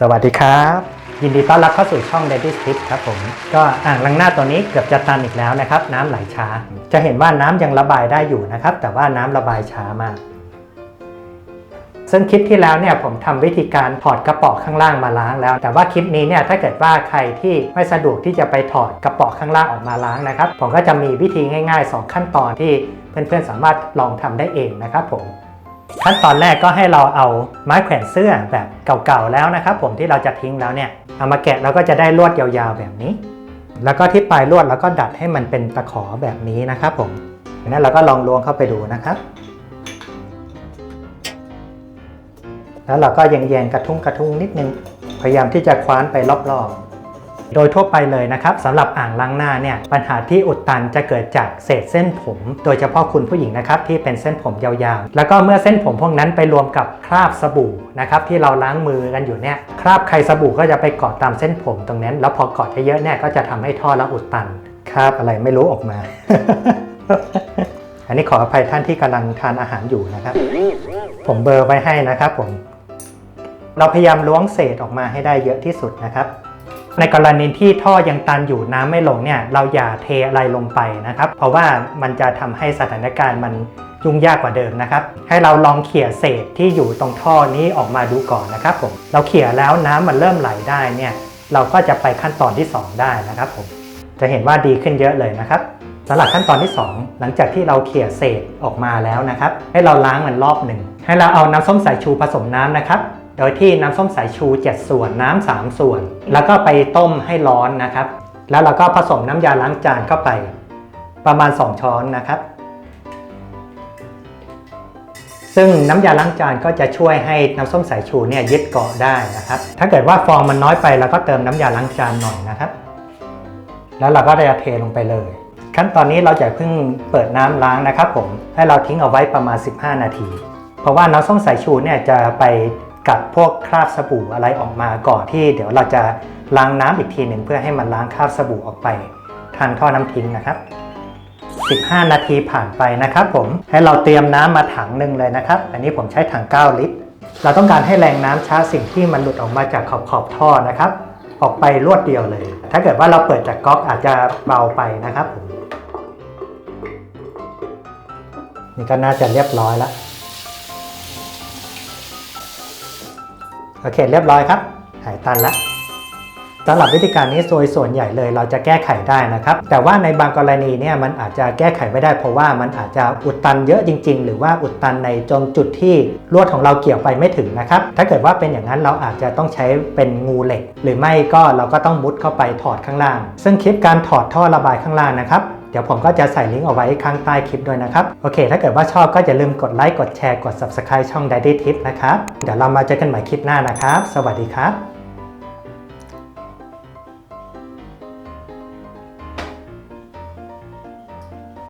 สวัสดีครับ ยินดีต้อนรับเข้าสู่ช่อง Daddy Tip ครับผม ก็อ่างล้างหน้าตัวนี้เกือบจะตันอีกแล้วนะครับ น้ำไหลช้า จะเห็นว่าน้ำยังระบายได้อยู่นะครับ แต่ว่าน้ำระบายช้ามาก ซึ่งคลิปที่แล้วเนี่ยผมทำวิธีการถอดกระป๋อข้างล่างมาล้างแล้ว แต่ว่าคลิปนี้เนี่ยถ้าเกิดว่าใครที่ไม่สะดวกที่จะไปถอดกระป๋อข้างล่างออกมาล้างนะครับ ผมก็จะมีวิธีง่าย ๆ 2 ขั้นตอนที่เพื่อนๆสามารถลองทำได้เองนะครับผม ขั้นตอนแรกก็ให้เราเอาไม้แขวนเสื้อแบบเก่าๆแล้วนะครับผมที่เราจะทิ้งแล้วเนี่ยเอามาแกะเราก็จะได้ลวดยาวๆแบบนี้ แล้วก็ที่ปลายลวดเราก็ดัดให้มันเป็นตะขอแบบนี้นะครับผมนั้นเราก็ลองล้วงเข้าไปดูนะครับ แล้วเราก็แยงๆกระทุ้งกระทุ้งนิดนึงพยายามที่จะคว้านไปรอบๆ โดยทั่วไปเลยนะครับสำหรับอ่างล้างหน้าเนี่ยปัญหาที่อุดตันจะเกิดจากเศษเส้นผม โดยเฉพาะคุณผู้หญิงนะครับที่เป็นเส้นผมยาวๆ แล้วก็เมื่อเส้นผมพวกนั้นไปรวมกับคราบสบู่นะครับที่เราล้างมือกันอยู่เนี่ยคราบไขสบู่ก็จะไปเกาะตามเส้นผมตรงนั้น แล้วพอเกาะเยอะๆเนี่ยก็จะทำให้ท่อแล้วอุดตันคราบอะไรไม่รู้ออกมา อันนี้ขออภัยท่านที่กำลังทานอาหารอยู่นะครับ ผมเบอร์ไว้ให้นะครับผมเราพยายามล้วงเศษออกมาให้ได้เยอะที่สุดนะครับ ในกรณีที่ท่อยังตันอยู่น้ำไม่ลงเนี่ยเราอย่าเทอะไรลงไปนะครับ เพราะว่ามันจะทำให้สถานการณ์มันยุ่งยากกว่าเดิมนะครับ ให้เราลองเขี่ยเศษที่อยู่ตรงท่อนี้ออกมาดูก่อนนะครับผมเราเขี่ยแล้วน้ำมันเริ่มไหลได้เนี่ยเราก็จะไปขั้นตอนที่ 2 ได้นะครับผมจะเห็นว่าดีขึ้นเยอะเลยนะครับสำหรับขั้นตอนที่ 2 หลังจากที่เราเขี่ยเศษออกมาแล้วนะครับ ให้เราล้างมันรอบหนึ่งให้เราเอาน้ำส้มสายชูผสมน้ำนะครับ โดยที่น้ำส้มสายชู 7 ส่วนน้ำ3ส่วน แล้วก็ไปต้มให้ร้อนนะครับ แล้วเราก็ผสมน้ำยาล้างจานเข้าไป ประมาณ 2 ช้อนนะครับ ซึ่งน้ำยาล้างจานก็จะช่วยให้น้ำส้มสายชูเนี่ยยึดเกาะได้นะครับ ถ้าเกิดว่าฟองมันน้อยไปเราก็เติมน้ำยาล้างจานหน่อยนะครับ แล้วเราก็จะเทลงไปเลย ขั้นตอนนี้เราจะเพิ่งเปิดน้ำล้างนะครับ ผมให้เราทิ้งเอาไว้ประมาณ 15 นาที เพราะว่าน้ำส้มสายชูเนี่ยจะไป กัดพวกคราบสบู่อะไรออกมาก่อนที่ เดี๋ยวเราจะล้างน้ำอีกทีหนึ่งเพื่อให้มันล้างคราบสบู่ออกไปทางท่อน้ำทิ้งนะครับ 15 นาทีผ่านไปนะครับผมให้เราเตรียมน้ำมาถังหนึ่งเลยนะครับ อันนี้ผมใช้ถัง 9 ลิตร เราต้องการให้แรงน้ำช้าสิ่งที่มันหลุดออกมาจากขอบขอบท่อนะครับ ออกไปรวดเดียวเลย ถ้าเกิดว่าเราเปิดจากก๊อกอาจจะเบาไปนะครับผมนี่ก็น่าจะเรียบร้อยแล้ว อเคเรียบร้อยครับ หายตันแล้วสำหรับวิธีการนี้โดยส่วนใหญ่เลยเราจะแก้ไขได้นะครับ แต่ว่าในบางกรณีเนี่ยมันอาจจะแก้ไขไม่ได้เพราะว่ามันอาจจะอุดตันเยอะจริง ๆ หรือว่าอุดตันในจนจุดที่ลวดของเราเกี่ยวไปไม่ถึงนะครับ ถ้าเกิดว่าเป็นอย่างนั้นเราอาจจะต้องใช้เป็นงูเหล็ก หรือไม่ก็เราก็ต้องมุดเข้าไปถอดข้างล่าง ซึ่งคลิปการถอดท่อระบายข้างล่างนะครับ ดี๋ยวผมก็จะใส่ลิงก์เอาไว้ข้างใต้คลิปด้วยนะครับ โอเค ถ้าเกิดว่าชอบก็อย่าลืมกดไลค์ กดแชร์ กด Subscribe ช่อง Daddy Tip นะครับ เดี๋ยวเรามาเจอกันใหม่คลิปหน้านะครับ สวัสดีครับ